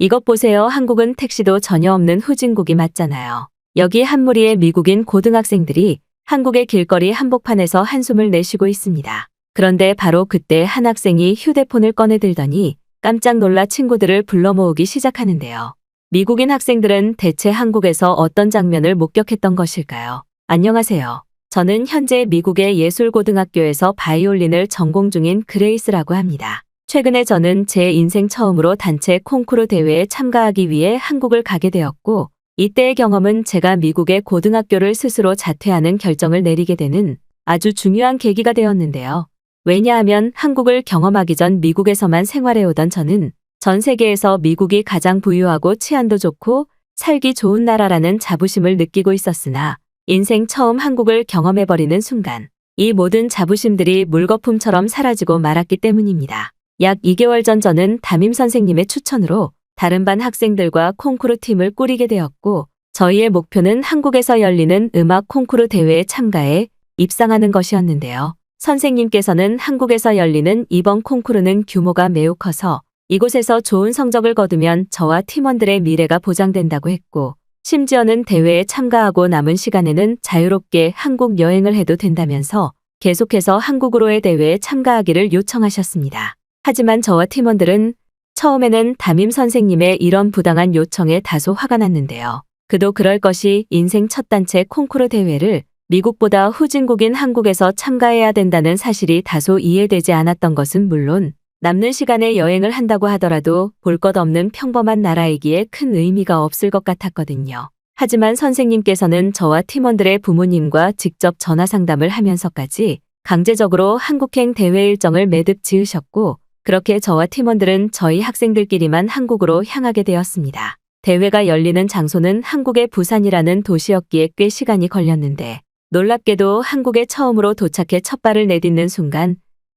이것 보세요. 한국은 택시도 전혀 없는 후진국이 맞잖아요. 여기 한 무리의 미국인 고등학생들이 한국의 길거리 한복판에서 한숨을 내쉬고 있습니다. 그런데 바로 그때 한 학생이 휴대폰을 꺼내들더니 깜짝 놀라 친구들을 불러 모으기 시작하는데요. 미국인 학생들은 대체 한국에서 어떤 장면을 목격했던 것일까요? 안녕하세요. 저는 현재 미국의 예술고등학교에서 바이올린을 전공 중인 그레이스라고 합니다. 최근에 저는 제 인생 처음으로 단체 콩쿠르 대회에 참가하기 위해 한국을 가게 되었고, 이때의 경험은 제가 미국의 고등학교를 스스로 자퇴하는 결정을 내리게 되는 아주 중요한 계기가 되었는데요. 왜냐하면 한국을 경험하기 전 미국에서만 생활해오던 저는 전 세계에서 미국이 가장 부유하고 치안도 좋고 살기 좋은 나라라는 자부심을 느끼고 있었으나 인생 처음 한국을 경험해버리는 순간 이 모든 자부심들이 물거품처럼 사라지고 말았기 때문입니다. 약 2개월 전 저는 담임 선생님의 추천으로 다른 반 학생들과 콩쿠르 팀을 꾸리게 되었고 저희의 목표는 한국에서 열리는 음악 콩쿠르 대회에 참가해 입상하는 것이었는데요. 선생님께서는 한국에서 열리는 이번 콩쿠르는 규모가 매우 커서 이곳에서 좋은 성적을 거두면 저와 팀원들의 미래가 보장된다고 했고 심지어는 대회에 참가하고 남은 시간에는 자유롭게 한국 여행을 해도 된다면서 계속해서 한국으로의 대회에 참가하기를 요청하셨습니다. 하지만 저와 팀원들은 처음에는 담임 선생님의 이런 부당한 요청에 다소 화가 났는데요. 그도 그럴 것이 인생 첫 단체 콩쿠르 대회를 미국보다 후진국인 한국에서 참가해야 된다는 사실이 다소 이해되지 않았던 것은 물론 남는 시간에 여행을 한다고 하더라도 볼 것 없는 평범한 나라이기에 큰 의미가 없을 것 같았거든요. 하지만 선생님께서는 저와 팀원들의 부모님과 직접 전화 상담을 하면서까지 강제적으로 한국행 대회 일정을 매듭 지으셨고 그렇게 저와 팀원들은 저희 학생들끼리만 한국으로 향하게 되었습니다. 대회가 열리는 장소는 한국의 부산이라는 도시였기에 꽤 시간이 걸렸는데 놀랍게도 한국에 처음으로 도착해 첫 발을 내딛는 순간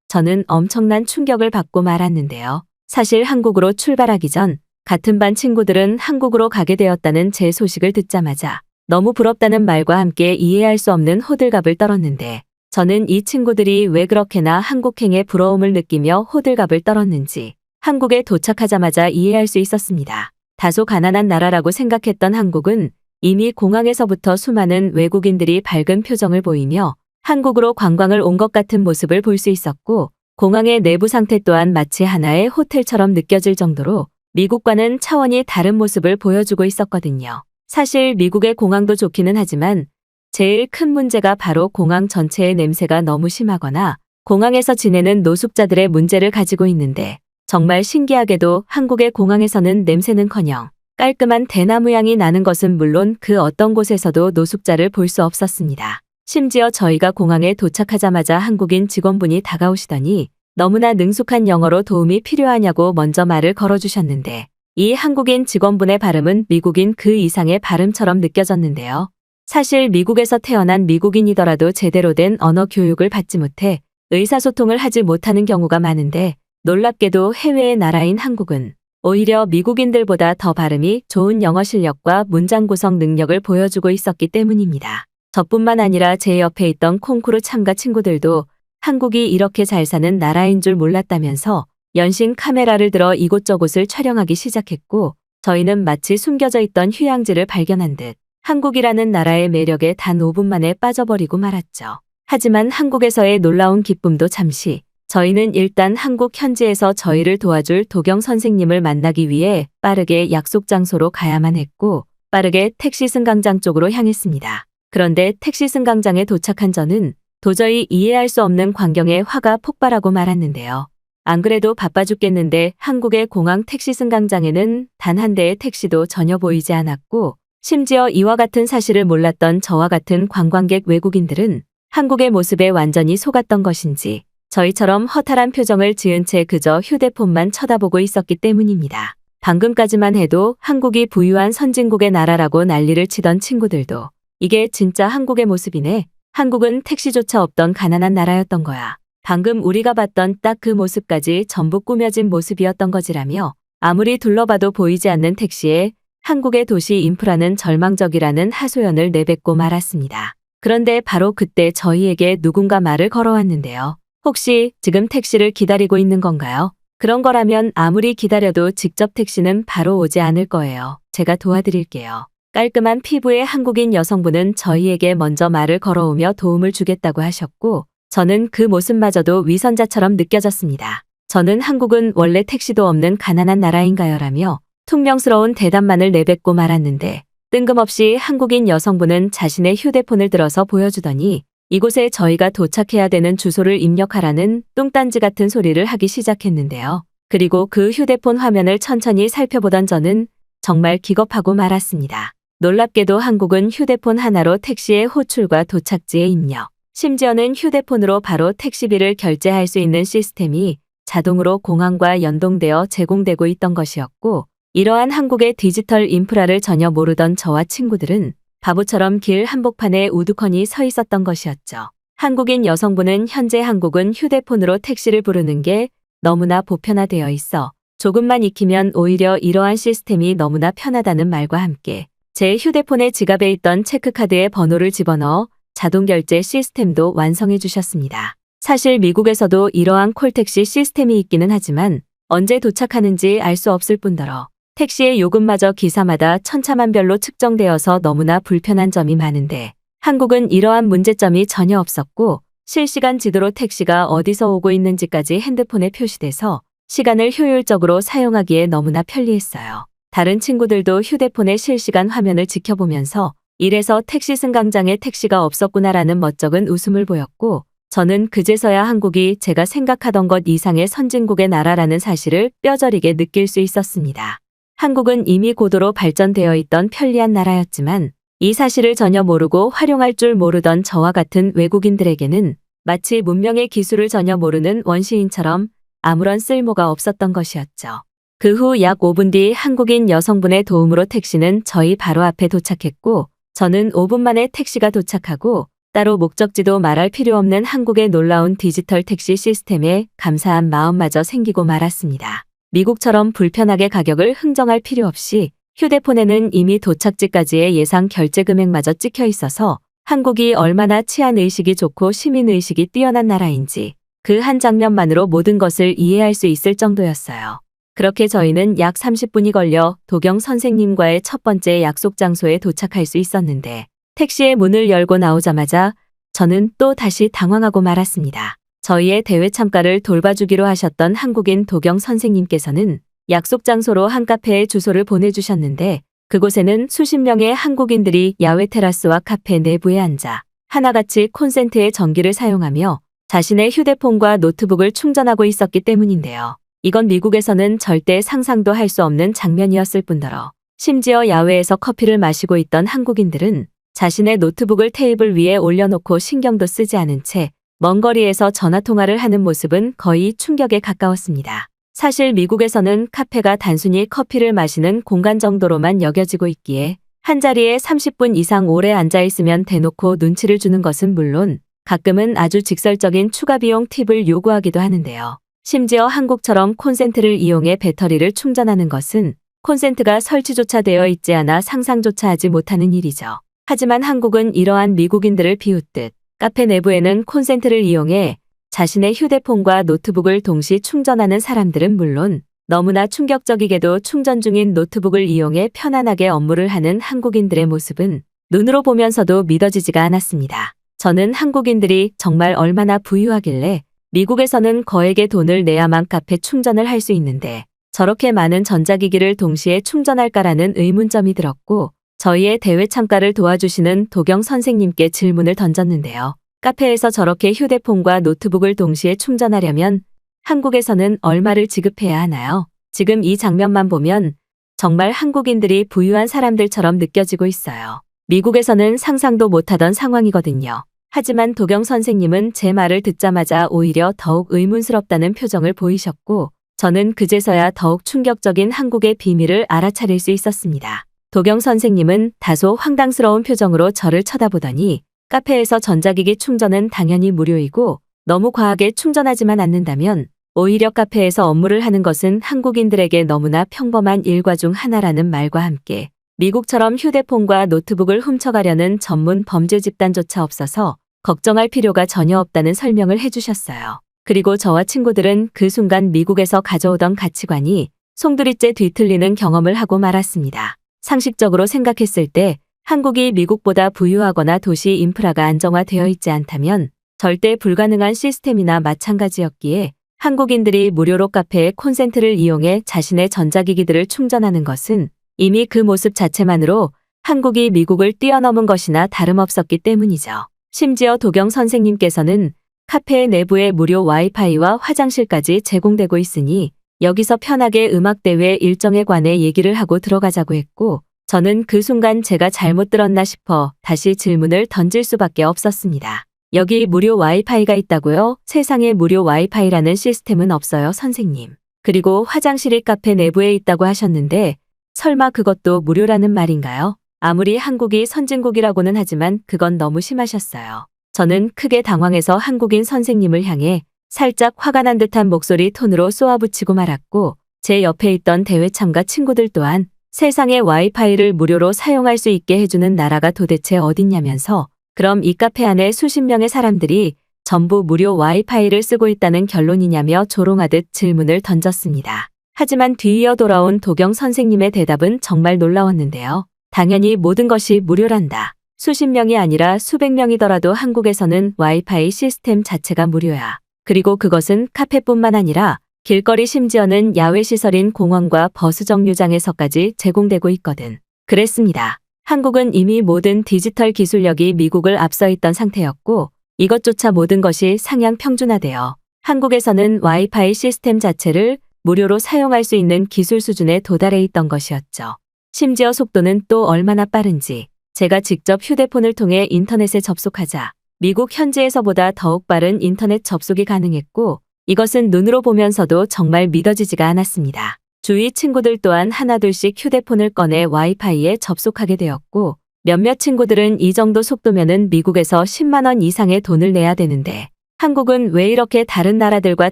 저는 엄청난 충격을 받고 말았는데요. 사실 한국으로 출발하기 전 같은 반 친구들은 한국으로 가게 되었다는 제 소식을 듣자마자 너무 부럽다는 말과 함께 이해할 수 없는 호들갑을 떨었는데 저는 이 친구들이 왜 그렇게나 한국행에 부러움을 느끼며 호들갑을 떨었는지 한국에 도착하자마자 이해할 수 있었습니다. 다소 가난한 나라라고 생각했던 한국은 이미 공항에서부터 수많은 외국인들이 밝은 표정을 보이며 한국으로 관광을 온 것 같은 모습을 볼 수 있었고 공항의 내부 상태 또한 마치 하나의 호텔처럼 느껴질 정도로 미국과는 차원이 다른 모습을 보여주고 있었거든요. 사실 미국의 공항도 좋기는 하지만 제일 큰 문제가 바로 공항 전체의 냄새가 너무 심하거나 공항에서 지내는 노숙자들의 문제를 가지고 있는데 정말 신기하게도 한국의 공항에서는 냄새는커녕 깔끔한 대나무 향이 나는 것은 물론 그 어떤 곳에서도 노숙자를 볼 수 없었습니다. 심지어 저희가 공항에 도착하자마자 한국인 직원분이 다가오시더니 너무나 능숙한 영어로 도움이 필요하냐고 먼저 말을 걸어주셨는데 이 한국인 직원분의 발음은 미국인 그 이상의 발음처럼 느껴졌는데요. 사실 미국에서 태어난 미국인이더라도 제대로 된 언어 교육을 받지 못해 의사소통을 하지 못하는 경우가 많은데 놀랍게도 해외의 나라인 한국은 오히려 미국인들보다 더 발음이 좋은 영어 실력과 문장 구성 능력을 보여주고 있었기 때문입니다. 저뿐만 아니라 제 옆에 있던 콩쿠르 참가 친구들도 한국이 이렇게 잘 사는 나라인 줄 몰랐다면서 연신 카메라를 들어 이곳저곳을 촬영하기 시작했고 저희는 마치 숨겨져 있던 휴양지를 발견한 듯 한국이라는 나라의 매력에 단 5분 만에 빠져버리고 말았죠. 하지만 한국에서의 놀라운 기쁨도 잠시 저희는 일단 한국 현지에서 저희를 도와줄 도경 선생님을 만나기 위해 빠르게 약속 장소로 가야만 했고 빠르게 택시 승강장 쪽으로 향했습니다. 그런데 택시 승강장에 도착한 저는 도저히 이해할 수 없는 광경에 화가 폭발하고 말았는데요. 안 그래도 바빠 죽겠는데 한국의 공항 택시 승강장에는 단 한 대의 택시도 전혀 보이지 않았고 심지어 이와 같은 사실을 몰랐던 저와 같은 관광객 외국인들은 한국의 모습에 완전히 속았던 것인지 저희처럼 허탈한 표정을 지은 채 그저 휴대폰만 쳐다보고 있었기 때문입니다. 방금까지만 해도 한국이 부유한 선진국의 나라라고 난리를 치던 친구들도 이게 진짜 한국의 모습이네. 한국은 택시조차 없던 가난한 나라였던 거야. 방금 우리가 봤던 딱 그 모습까지 전부 꾸며진 모습이었던 거지라며 아무리 둘러봐도 보이지 않는 택시에 한국의 도시 인프라는 절망적이라는 하소연을 내뱉고 말았습니다. 그런데 바로 그때 저희에게 누군가 말을 걸어왔는데요. 혹시 지금 택시를 기다리고 있는 건가요? 그런 거라면 아무리 기다려도 직접 택시는 바로 오지 않을 거예요. 제가 도와드릴게요. 깔끔한 피부의 한국인 여성분은 저희에게 먼저 말을 걸어오며 도움을 주겠다고 하셨고, 저는 그 모습마저도 위선자처럼 느껴졌습니다. 저는 한국은 원래 택시도 없는 가난한 나라인가요? 라며 퉁명스러운 대답만을 내뱉고 말았는데, 뜬금없이 한국인 여성분은 자신의 휴대폰을 들어서 보여주더니, 이곳에 저희가 도착해야 되는 주소를 입력하라는 뚱딴지 같은 소리를 하기 시작했는데요. 그리고 그 휴대폰 화면을 천천히 살펴보던 저는 정말 기겁하고 말았습니다. 놀랍게도 한국은 휴대폰 하나로 택시의 호출과 도착지에 입력, 심지어는 휴대폰으로 바로 택시비를 결제할 수 있는 시스템이 자동으로 공항과 연동되어 제공되고 있던 것이었고, 이러한 한국의 디지털 인프라를 전혀 모르던 저와 친구들은 바보처럼 길 한복판에 우두커니 서 있었던 것이었죠. 한국인 여성분은 현재 한국은 휴대폰으로 택시를 부르는 게 너무나 보편화되어 있어 조금만 익히면 오히려 이러한 시스템이 너무나 편하다는 말과 함께 제 휴대폰의 지갑에 있던 체크카드의 번호를 집어넣어 자동 결제 시스템도 완성해 주셨습니다. 사실 미국에서도 이러한 콜택시 시스템이 있기는 하지만 언제 도착하는지 알 수 없을 뿐더러 택시의 요금마저 기사마다 천차만별로 측정되어서 너무나 불편한 점이 많은데 한국은 이러한 문제점이 전혀 없었고 실시간 지도로 택시가 어디서 오고 있는지까지 핸드폰에 표시돼서 시간을 효율적으로 사용하기에 너무나 편리했어요. 다른 친구들도 휴대폰의 실시간 화면을 지켜보면서 이래서 택시 승강장에 택시가 없었구나라는 멋쩍은 웃음을 보였고 저는 그제서야 한국이 제가 생각하던 것 이상의 선진국의 나라라는 사실을 뼈저리게 느낄 수 있었습니다. 한국은 이미 고도로 발전되어 있던 편리한 나라였지만 이 사실을 전혀 모르고 활용할 줄 모르던 저와 같은 외국인들에게는 마치 문명의 기술을 전혀 모르는 원시인처럼 아무런 쓸모가 없었던 것이었죠. 그 후 약 5분 뒤 한국인 여성분의 도움으로 택시는 저희 바로 앞에 도착했고 저는 5분 만에 택시가 도착하고 따로 목적지도 말할 필요 없는 한국의 놀라운 디지털 택시 시스템에 감사한 마음마저 생기고 말았습니다. 미국처럼 불편하게 가격을 흥정할 필요 없이 휴대폰에는 이미 도착지까지의 예상 결제 금액마저 찍혀 있어서 한국이 얼마나 치안 의식이 좋고 시민 의식이 뛰어난 나라인지 그 한 장면만으로 모든 것을 이해할 수 있을 정도였어요. 그렇게 저희는 약 30분이 걸려 도경 선생님과의 첫 번째 약속 장소에 도착할 수 있었는데 택시의 문을 열고 나오자마자 저는 또 다시 당황하고 말았습니다. 저희의 대회 참가를 돌봐주기로 하셨던 한국인 도경 선생님께서는 약속 장소로 한 카페에 주소를 보내주셨는데 그곳에는 수십 명의 한국인들이 야외 테라스와 카페 내부에 앉아 하나같이 콘센트의 전기를 사용하며 자신의 휴대폰과 노트북을 충전하고 있었기 때문인데요. 이건 미국에서는 절대 상상도 할 수 없는 장면이었을 뿐더러 심지어 야외에서 커피를 마시고 있던 한국인들은 자신의 노트북을 테이블 위에 올려놓고 신경도 쓰지 않은 채 먼 거리에서 전화 통화를 하는 모습은 거의 충격에 가까웠습니다. 사실 미국에서는 카페가 단순히 커피를 마시는 공간 정도로만 여겨지고 있기에 한 자리에 30분 이상 오래 앉아 있으면 대놓고 눈치를 주는 것은 물론 가끔은 아주 직설적인 추가 비용 팁을 요구하기도 하는데요. 심지어 한국처럼 콘센트를 이용해 배터리를 충전하는 것은 콘센트가 설치조차 되어 있지 않아 상상조차 하지 못하는 일이죠. 하지만 한국은 이러한 미국인들을 비웃듯 카페 내부에는 콘센트를 이용해 자신의 휴대폰과 노트북을 동시 충전하는 사람들은 물론 너무나 충격적이게도 충전 중인 노트북을 이용해 편안하게 업무를 하는 한국인들의 모습은 눈으로 보면서도 믿어지지가 않았습니다. 저는 한국인들이 정말 얼마나 부유하길래 미국에서는 거액의 돈을 내야만 카페 충전을 할 수 있는데 저렇게 많은 전자기기를 동시에 충전할까라는 의문점이 들었고 저희의 대회 참가를 도와주시는 도경 선생님께 질문을 던졌는데요. 카페에서 저렇게 휴대폰과 노트북을 동시에 충전하려면 한국에서는 얼마를 지급해야 하나요? 지금 이 장면만 보면 정말 한국인들이 부유한 사람들처럼 느껴지고 있어요. 미국에서는 상상도 못하던 상황이거든요. 하지만 도경 선생님은 제 말을 듣자마자 오히려 더욱 의문스럽다는 표정을 보이셨고 저는 그제서야 더욱 충격적인 한국의 비밀을 알아차릴 수 있었습니다. 도경 선생님은 다소 황당스러운 표정으로 저를 쳐다보더니 카페에서 전자기기 충전은 당연히 무료이고 너무 과하게 충전하지만 않는다면 오히려 카페에서 업무를 하는 것은 한국인들에게 너무나 평범한 일과 중 하나라는 말과 함께 미국처럼 휴대폰과 노트북을 훔쳐가려는 전문 범죄 집단조차 없어서 걱정할 필요가 전혀 없다는 설명을 해주셨어요. 그리고 저와 친구들은 그 순간 미국에서 가져오던 가치관이 송두리째 뒤틀리는 경험을 하고 말았습니다. 상식적으로 생각했을 때 한국이 미국보다 부유하거나 도시 인프라가 안정화되어 있지 않다면 절대 불가능한 시스템이나 마찬가지였기에 한국인들이 무료로 카페에 콘센트를 이용해 자신의 전자기기들을 충전하는 것은 이미 그 모습 자체만으로 한국이 미국을 뛰어넘은 것이나 다름없었기 때문이죠. 심지어 도경 선생님께서는 카페의 내부에 무료 와이파이와 화장실까지 제공되고 있으니 여기서 편하게 음악대회 일정에 관해 얘기를 하고 들어가자고 했고 저는 그 순간 제가 잘못 들었나 싶어 다시 질문을 던질 수밖에 없었습니다. 여기 무료 와이파이가 있다고요? 세상에 무료 와이파이라는 시스템은 없어요, 선생님. 그리고 화장실이 카페 내부에 있다고 하셨는데 설마 그것도 무료라는 말인가요? 아무리 한국이 선진국이라고는 하지만 그건 너무 심하셨어요. 저는 크게 당황해서 한국인 선생님을 향해 살짝 화가 난 듯한 목소리 톤으로 쏘아붙이고 말았고 제 옆에 있던 대회 참가 친구들 또한 세상에 와이파이를 무료로 사용할 수 있게 해주는 나라가 도대체 어딨냐면서 그럼 이 카페 안에 수십 명의 사람들이 전부 무료 와이파이를 쓰고 있다는 결론이냐며 조롱하듯 질문을 던졌습니다. 하지만 뒤이어 돌아온 도경 선생님의 대답은 정말 놀라웠는데요. 당연히 모든 것이 무료란다. 수십 명이 아니라 수백 명이더라도 한국에서는 와이파이 시스템 자체가 무료야. 그리고 그것은 카페뿐만 아니라 길거리 심지어는 야외 시설인 공원과 버스 정류장에서까지 제공되고 있거든. 그랬습니다. 한국은 이미 모든 디지털 기술력이 미국을 앞서 있던 상태였고 이것조차 모든 것이 상향 평준화되어 한국에서는 와이파이 시스템 자체를 무료로 사용할 수 있는 기술 수준에 도달해 있던 것이었죠. 심지어 속도는 또 얼마나 빠른지 제가 직접 휴대폰을 통해 인터넷에 접속하자 미국 현지에서보다 더욱 빠른 인터넷 접속이 가능했고 이것은 눈으로 보면서도 정말 믿어지지가 않았습니다. 주위 친구들 또한 하나둘씩 휴대폰을 꺼내 와이파이에 접속하게 되었고 몇몇 친구들은 이 정도 속도면은 미국에서 10만 원 이상의 돈을 내야 되는데 한국은 왜 이렇게 다른 나라들과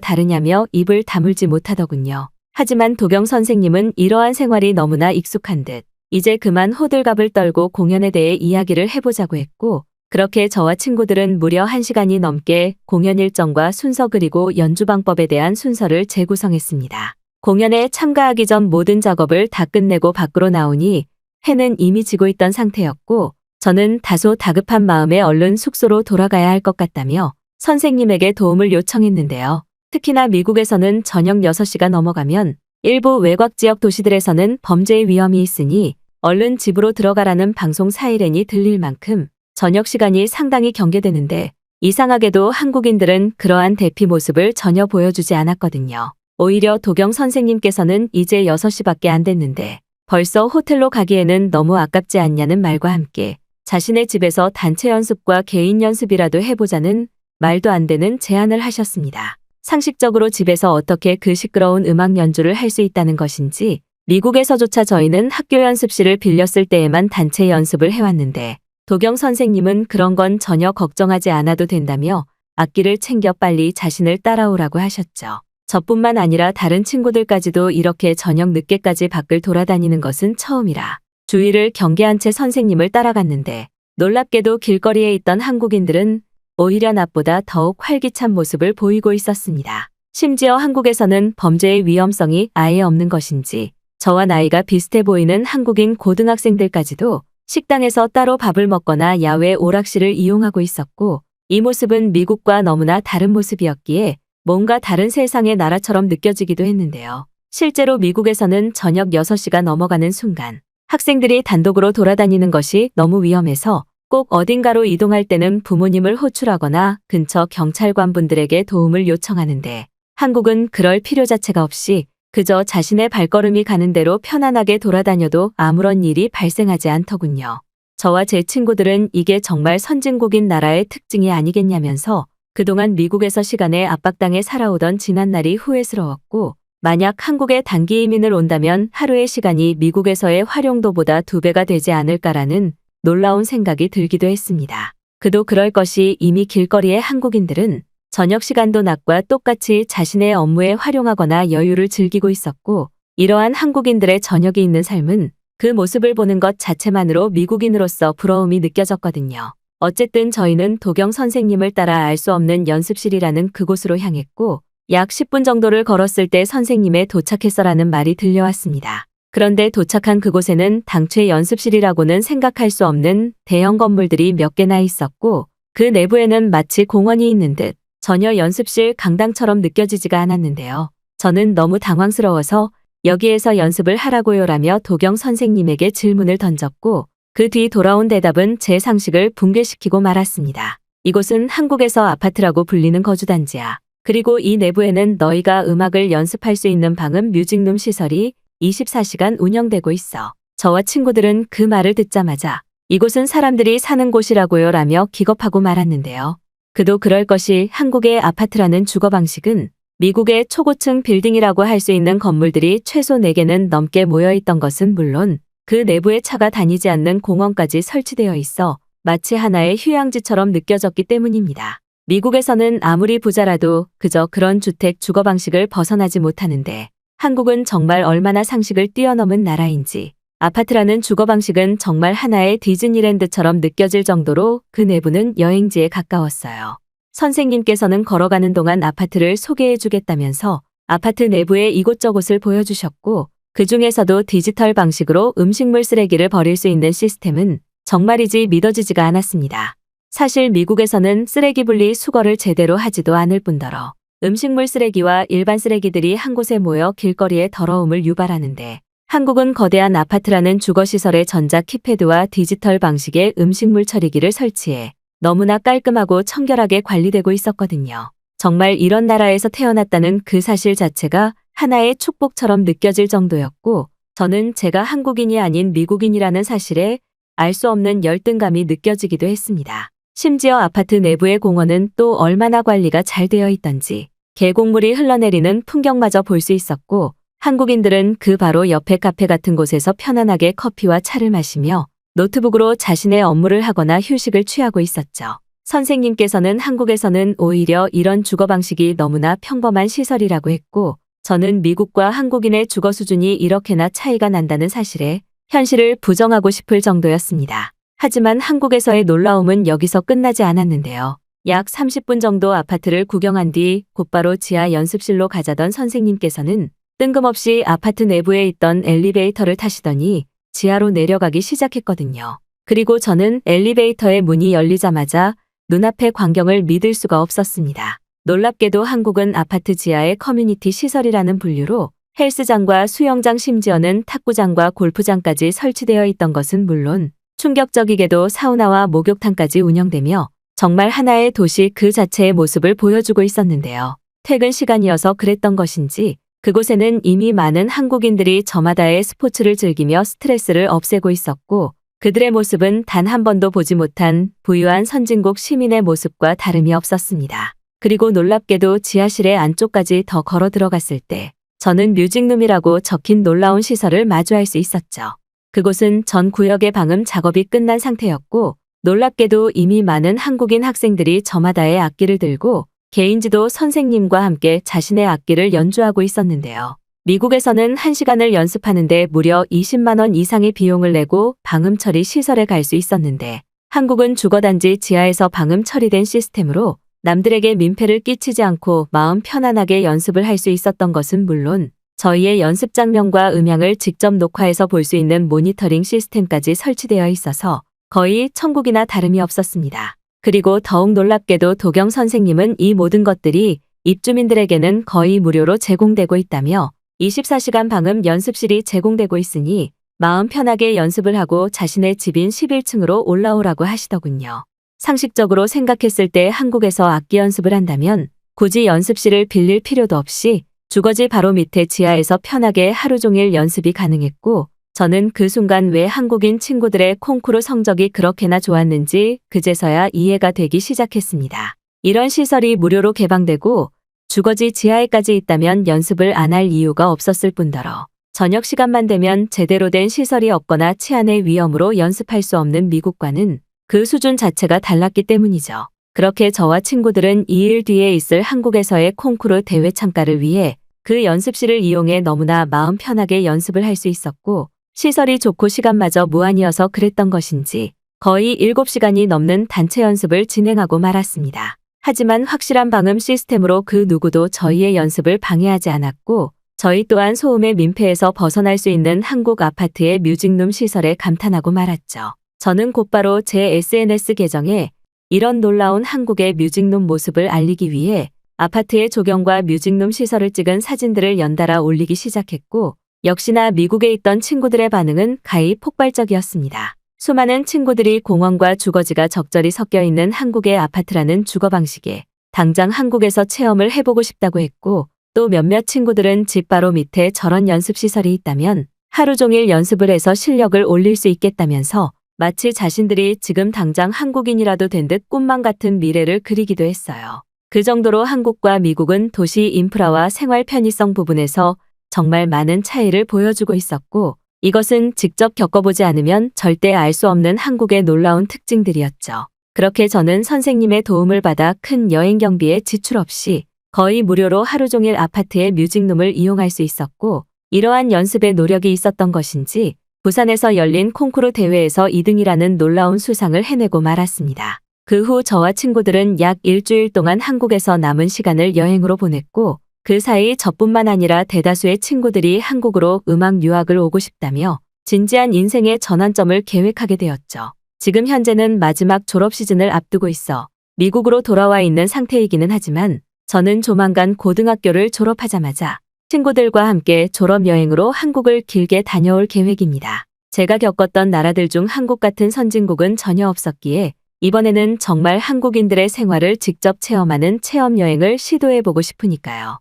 다르냐며 입을 다물지 못하더군요. 하지만 도경 선생님은 이러한 생활이 너무나 익숙한 듯 이제 그만 호들갑을 떨고 공연에 대해 이야기를 해보자고 했고 그렇게 저와 친구들은 무려 1시간이 넘게 공연 일정과 순서 그리고 연주 방법에 대한 순서를 재구성했습니다. 공연에 참가하기 전 모든 작업을 다 끝내고 밖으로 나오니 해는 이미 지고 있던 상태였고 저는 다소 다급한 마음에 얼른 숙소로 돌아가야 할 것 같다며 선생님에게 도움을 요청했는데요. 특히나 미국에서는 저녁 6시가 넘어가면 일부 외곽 지역 도시들에서는 범죄의 위험이 있으니 얼른 집으로 들어가라는 방송 사이렌이 들릴 만큼 저녁 시간이 상당히 경계되는데 이상하게도 한국인들은 그러한 대피 모습을 전혀 보여주지 않았거든요. 오히려 도경 선생님께서는 이제 6시밖에 안 됐는데 벌써 호텔로 가기에는 너무 아깝지 않냐는 말과 함께 자신의 집에서 단체 연습과 개인 연습이라도 해보자는 말도 안 되는 제안을 하셨습니다. 상식적으로 집에서 어떻게 그 시끄러운 음악 연주를 할 수 있다는 것인지 미국에서조차 저희는 학교 연습실을 빌렸을 때에만 단체 연습을 해왔는데 도경 선생님은 그런 건 전혀 걱정하지 않아도 된다며 악기를 챙겨 빨리 자신을 따라오라고 하셨죠. 저뿐만 아니라 다른 친구들까지도 이렇게 저녁 늦게까지 밖을 돌아다니는 것은 처음이라 주위를 경계한 채 선생님을 따라갔는데 놀랍게도 길거리에 있던 한국인들은 오히려 낮보다 더욱 활기찬 모습을 보이고 있었습니다. 심지어 한국에서는 범죄의 위험성이 아예 없는 것인지 저와 나이가 비슷해 보이는 한국인 고등학생들까지도 식당에서 따로 밥을 먹거나 야외 오락실을 이용하고 있었고 이 모습은 미국과 너무나 다른 모습이었기에 뭔가 다른 세상의 나라처럼 느껴지기도 했는데요. 실제로 미국에서는 저녁 6시가 넘어가는 순간 학생들이 단독으로 돌아다니는 것이 너무 위험해서 꼭 어딘가로 이동할 때는 부모님을 호출하거나 근처 경찰관 분들에게 도움을 요청하는데 한국은 그럴 필요 자체가 없이 그저 자신의 발걸음이 가는 대로 편안하게 돌아다녀도 아무런 일이 발생하지 않더군요. 저와 제 친구들은 이게 정말 선진국인 나라의 특징이 아니겠냐면서 그동안 미국에서 시간에 압박당해 살아오던 지난날이 후회스러웠고 만약 한국에 단기 이민을 온다면 하루의 시간이 미국에서의 활용도보다 두 배가 되지 않을까라는 놀라운 생각이 들기도 했습니다. 그도 그럴 것이 이미 길거리의 한국인들은 저녁 시간도 낮과 똑같이 자신의 업무에 활용하거나 여유를 즐기고 있었고 이러한 한국인들의 저녁이 있는 삶은 그 모습을 보는 것 자체만으로 미국인으로서 부러움이 느껴졌거든요. 어쨌든 저희는 도경 선생님을 따라 알 수 없는 연습실이라는 그곳으로 향했고 약 10분 정도를 걸었을 때 선생님의 도착했어라는 말이 들려왔습니다. 그런데 도착한 그곳에는 당최 연습실이라고는 생각할 수 없는 대형 건물들이 몇 개나 있었고 그 내부에는 마치 공원이 있는 듯 전혀 연습실 강당처럼 느껴지지가 않았는데요. 저는 너무 당황스러워서 여기에서 연습을 하라고요라며 도경 선생님에게 질문을 던졌고 그 뒤 돌아온 대답은 제 상식을 붕괴시키고 말았습니다. 이곳은 한국에서 아파트라고 불리는 거주단지야. 그리고 이 내부에는 너희가 음악을 연습할 수 있는 방음 뮤직룸 시설이 24시간 운영되고 있어. 저와 친구들은 그 말을 듣자마자 이곳은 사람들이 사는 곳이라고요 라며 기겁하고 말았는데요. 그도 그럴 것이 한국의 아파트라는 주거 방식은 미국의 초고층 빌딩이라고 할 수 있는 건물들이 최소 4개는 넘게 모여 있던 것은 물론 그 내부에 차가 다니지 않는 공원까지 설치되어 있어 마치 하나의 휴양지처럼 느껴졌기 때문입니다. 미국에서는 아무리 부자라도 그저 그런 주택 주거 방식을 벗어나지 못하는데 한국은 정말 얼마나 상식을 뛰어넘은 나라인지 아파트라는 주거 방식은 정말 하나의 디즈니랜드처럼 느껴질 정도로 그 내부는 여행지에 가까웠어요. 선생님께서는 걸어가는 동안 아파트를 소개해 주겠다면서 아파트 내부의 이곳저곳을 보여주셨고 그 중에서도 디지털 방식으로 음식물 쓰레기를 버릴 수 있는 시스템은 정말이지 믿어지지가 않았습니다. 사실 미국에서는 쓰레기 분리 수거를 제대로 하지도 않을 뿐더러 음식물 쓰레기와 일반 쓰레기들이 한 곳에 모여 길거리에 더러움을 유발하는데 한국은 거대한 아파트라는 주거시설의 전자 키패드와 디지털 방식의 음식물 처리기를 설치해 너무나 깔끔하고 청결하게 관리되고 있었거든요. 정말 이런 나라에서 태어났다는 그 사실 자체가 하나의 축복처럼 느껴질 정도였고 저는 제가 한국인이 아닌 미국인이라는 사실에 알 수 없는 열등감이 느껴지기도 했습니다. 심지어 아파트 내부의 공원은 또 얼마나 관리가 잘 되어 있던지 계곡물이 흘러내리는 풍경마저 볼 수 있었고 한국인들은 그 바로 옆에 카페 같은 곳에서 편안하게 커피와 차를 마시며 노트북으로 자신의 업무를 하거나 휴식을 취하고 있었죠. 선생님께서는 한국에서는 오히려 이런 주거 방식이 너무나 평범한 시설이라고 했고 저는 미국과 한국인의 주거 수준이 이렇게나 차이가 난다는 사실에 현실을 부정하고 싶을 정도였습니다. 하지만 한국에서의 놀라움은 여기서 끝나지 않았는데요. 약 30분 정도 아파트를 구경한 뒤 곧바로 지하 연습실로 가자던 선생님께서는 뜬금없이 아파트 내부에 있던 엘리베이터를 타시더니 지하로 내려가기 시작했거든요. 그리고 저는 엘리베이터의 문이 열리자마자 눈앞의 광경을 믿을 수가 없었습니다. 놀랍게도 한국은 아파트 지하의 커뮤니티 시설이라는 분류로 헬스장과 수영장 심지어는 탁구장과 골프장까지 설치되어 있던 것은 물론 충격적이게도 사우나와 목욕탕까지 운영되며 정말 하나의 도시 그 자체의 모습을 보여주고 있었는데요. 퇴근 시간이어서 그랬던 것인지 그곳에는 이미 많은 한국인들이 저마다의 스포츠를 즐기며 스트레스를 없애고 있었고 그들의 모습은 단 한 번도 보지 못한 부유한 선진국 시민의 모습과 다름이 없었습니다. 그리고 놀랍게도 지하실의 안쪽까지 더 걸어 들어갔을 때 저는 뮤직룸이라고 적힌 놀라운 시설을 마주할 수 있었죠. 그곳은 전 구역의 방음 작업이 끝난 상태였고 놀랍게도 이미 많은 한국인 학생들이 저마다의 악기를 들고 개인지도 선생님과 함께 자신의 악기를 연주하고 있었는데요. 미국에서는 1시간을 연습하는데 무려 20만원 이상의 비용을 내고 방음 처리 시설에 갈 수 있었는데 한국은 주거단지 지하에서 방음 처리된 시스템으로 남들에게 민폐를 끼치지 않고 마음 편안하게 연습을 할 수 있었던 것은 물론 저희의 연습 장면과 음향을 직접 녹화해서 볼 수 있는 모니터링 시스템까지 설치되어 있어서 거의 천국이나 다름이 없었습니다. 그리고 더욱 놀랍게도 도경 선생님은 이 모든 것들이 입주민들에게는 거의 무료로 제공되고 있다며 24시간 방음 연습실이 제공되고 있으니 마음 편하게 연습을 하고 자신의 집인 11층으로 올라오라고 하시더군요. 상식적으로 생각했을 때 한국에서 악기 연습을 한다면 굳이 연습실을 빌릴 필요도 없이 주거지 바로 밑에 지하에서 편하게 하루 종일 연습이 가능했고 저는 그 순간 왜 한국인 친구들의 콩쿠르 성적이 그렇게나 좋았는지 그제서야 이해가 되기 시작했습니다. 이런 시설이 무료로 개방되고 주거지 지하에까지 있다면 연습을 안 할 이유가 없었을 뿐더러 저녁 시간만 되면 제대로 된 시설이 없거나 치안의 위험으로 연습할 수 없는 미국과는 그 수준 자체가 달랐기 때문이죠. 그렇게 저와 친구들은 2일 뒤에 있을 한국에서의 콩쿠르 대회 참가를 위해 그 연습실을 이용해 너무나 마음 편하게 연습을 할 수 있었고 시설이 좋고 시간마저 무한이어서 그랬던 것인지 거의 7시간이 넘는 단체 연습을 진행하고 말았습니다. 하지만 확실한 방음 시스템으로 그 누구도 저희의 연습을 방해하지 않았고 저희 또한 소음의 민폐에서 벗어날 수 있는 한국 아파트의 뮤직룸 시설에 감탄하고 말았죠. 저는 곧바로 제 SNS 계정에 이런 놀라운 한국의 뮤직룸 모습을 알리기 위해 아파트의 조경과 뮤직룸 시설을 찍은 사진들을 연달아 올리기 시작했고 역시나 미국에 있던 친구들의 반응은 가히 폭발적이었습니다. 수많은 친구들이 공원과 주거지가 적절히 섞여 있는 한국의 아파트라는 주거 방식에 당장 한국에서 체험을 해보고 싶다고 했고 또 몇몇 친구들은 집 바로 밑에 저런 연습시설이 있다면 하루 종일 연습을 해서 실력을 올릴 수 있겠다면서 마치 자신들이 지금 당장 한국인이라도 된 듯 꿈만 같은 미래를 그리기도 했어요. 그 정도로 한국과 미국은 도시 인프라와 생활 편의성 부분에서 정말 많은 차이를 보여주고 있었고 이것은 직접 겪어보지 않으면 절대 알 수 없는 한국의 놀라운 특징들이었죠. 그렇게 저는 선생님의 도움을 받아 큰 여행 경비에 지출 없이 거의 무료로 하루 종일 아파트의 뮤직룸을 이용할 수 있었고 이러한 연습에 노력이 있었던 것인지 부산에서 열린 콩쿠르 대회에서 2등이라는 놀라운 수상을 해내고 말았습니다. 그 후 저와 친구들은 약 일주일 동안 한국에서 남은 시간을 여행으로 보냈고 그 사이 저뿐만 아니라 대다수의 친구들이 한국으로 음악 유학을 오고 싶다며 진지한 인생의 전환점을 계획하게 되었죠. 지금 현재는 마지막 졸업 시즌을 앞두고 있어 미국으로 돌아와 있는 상태이기는 하지만 저는 조만간 고등학교를 졸업하자마자 친구들과 함께 졸업 여행으로 한국을 길게 다녀올 계획입니다. 제가 겪었던 나라들 중 한국 같은 선진국은 전혀 없었기에 이번에는 정말 한국인들의 생활을 직접 체험하는 체험 여행을 시도해보고 싶으니까요.